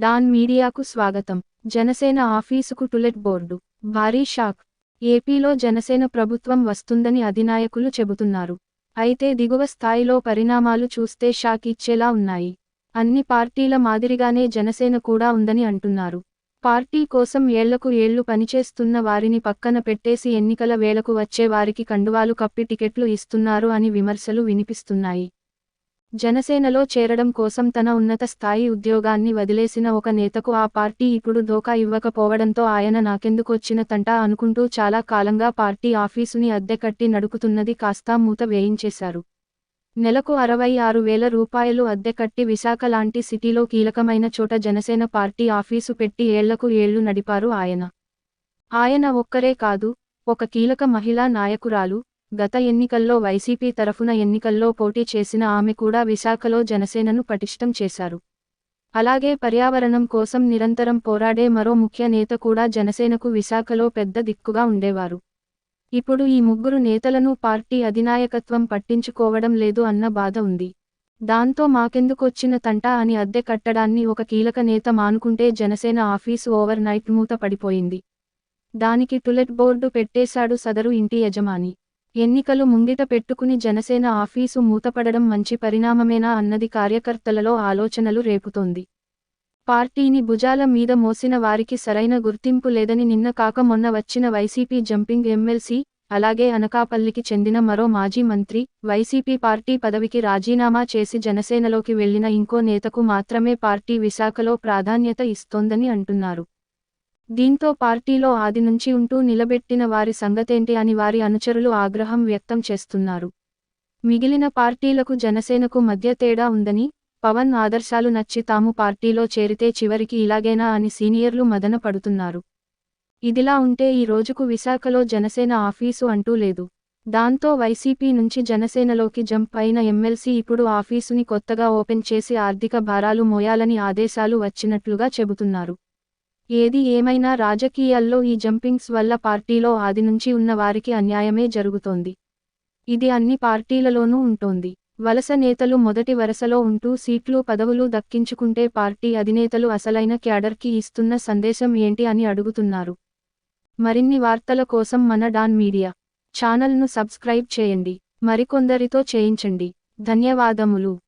Don మీడియాకు స్వాగతం. జనసేన ఆఫీసుకు టులెట్ బోర్డు. భారీ షాక్. ఏపీలో జనసేన ప్రభుత్వం వస్తుందని అధినాయకులు చెబుతున్నారు. అయితే దిగువ స్థాయిలో పరిణామాలు చూస్తే షాక్ ఇచ్చేలా ఉన్నాయి. అన్ని పార్టీల మాదిరిగానే జనసేన కూడా ఉందని అంటున్నారు. పార్టీ కోసం ఏళ్ళకు ఏళ్ళు పనిచేస్తున్న వారిని పక్కన పెట్టేసి ఎన్నికల వేళకు వచ్చే వారికి కండువాలు కప్పి టికెట్లు ఇస్తున్నారు అని విమర్శలు వినిపిస్తున్నాయి. జనసేనలో చేరడం కోసం తన ఉన్నత స్థాయి ఉద్యోగాన్ని వదిలేసిన ఒక నేతకు ఆ పార్టీ ఇప్పుడు ధోకా ఇవ్వకపోవడంతో ఆయన నాకెందుకొచ్చిన తంటా అనుకుంటూ చాలా కాలంగా పార్టీ ఆఫీసుని అద్దె కట్టి నడుపుతున్నది కాస్తా మూత వేయించేశారు. నెలకు అరవై ఆరు వేల రూపాయలు అద్దె కట్టి విశాఖ లాంటి సిటీలో కీలకమైన చోట జనసేన పార్టీ ఆఫీసు పెట్టి ఏళ్ళకు ఏళ్ళు నడిపారు ఆయన. ఆయన ఒక్కరే కాదు ఒక కీలక మహిళా నాయకురాలు గత ఎన్నికల్లో వైసీపీ తరఫున ఎన్నికల్లో పోటీ చేసిన ఆమె కూడా విశాఖలో జనసేనను పటిష్టం చేశారు. అలాగే పర్యావరణం కోసం నిరంతరం పోరాడే మరో ముఖ్య నేత కూడా జనసేనకు విశాఖలో పెద్ద దిక్కుగా ఉండేవారు. ఇప్పుడు ఈ ముగ్గురు నేతలను పార్టీ అధినాయకత్వం పట్టించుకోవడం లేదు అన్న బాధ ఉంది. దాంతో మాకెందుకొచ్చిన తంటా అని అద్దె కట్టడాన్ని ఒక కీలక నేత మానుకుంటే జనసేన ఆఫీసు ఓవర్ నైట్ మూత పడిపోయింది. దానికి టులెట్ బోర్డు పెట్టేశాడు సదరు ఇంటి యజమాని. ఎన్నికలు ముంగిట పెట్టుకుని జనసేన ఆఫీసు మూతపడడం మంచి పరిణామమేనా అన్నది కార్యకర్తలలో ఆలోచనలు రేపుతోంది. పార్టీని భుజాల మీద మోసిన వారికి సరైన గుర్తింపు లేదని నిన్న కాక మొన్న వచ్చిన వైసీపీ జంపింగ్ ఎమ్మెల్సీ అలాగే అనకాపల్లికి చెందిన మరో మాజీ మంత్రి వైసీపీ పార్టీ పదవికి రాజీనామా చేసి జనసేనలోకి వెళ్ళిన ఇంకో నేతకు మాత్రమే పార్టీ విశాఖలో ప్రాధాన్యత ఇస్తోందని అంటున్నారు. దీంతో పార్టీలో ఆది నుంచి ఉంటూ నిలబెట్టిన వారి సంగతేంటి అని వారి అనుచరులు ఆగ్రహం వ్యక్తం చేస్తున్నారు. మిగిలిన పార్టీలకు జనసేనకు మధ్య తేడా ఉందని పవన్ ఆదర్శాలు నచ్చి తాము పార్టీలో చేరితే చివరికి ఇలాగేనా అని సీనియర్లు మదన పడుతున్నారు. ఇదిలా ఉంటే ఈ రోజుకు విశాఖలో జనసేన ఆఫీసు అంటూ లేదు. దాంతో వైసీపీ నుంచి జనసేనలోకి జంప్ అయిన ఎమ్మెల్సీ ఇప్పుడు ఆఫీసుని కొత్తగా ఓపెన్ చేసి ఆర్థిక భారాలు మోయాలని ఆదేశాలు వచ్చినట్లుగా చెబుతున్నారు. ఏది ఏమైనా రాజకీయాల్లో ఈ జంపింగ్స్ వల్ల పార్టీలో ఆది నుంచి ఉన్న వారికి అన్యాయమే జరుగుతోంది. ఇది అన్ని పార్టీలలోనూ ఉంటోంది. వలస నేతలు మొదటి వరుసలో ఉంటూ సీట్లు పదవులు దక్కించుకుంటే పార్టీ అధినేతలు అసలైన క్యాడర్కి ఇస్తున్న సందేశం ఏంటి అని అడుగుతున్నారు. మరిన్ని వార్తల కోసం మన డాన్ మీడియా ఛానల్ను సబ్స్క్రైబ్ చేయండి. మరికొందరితో చేయించండి. ధన్యవాదములు.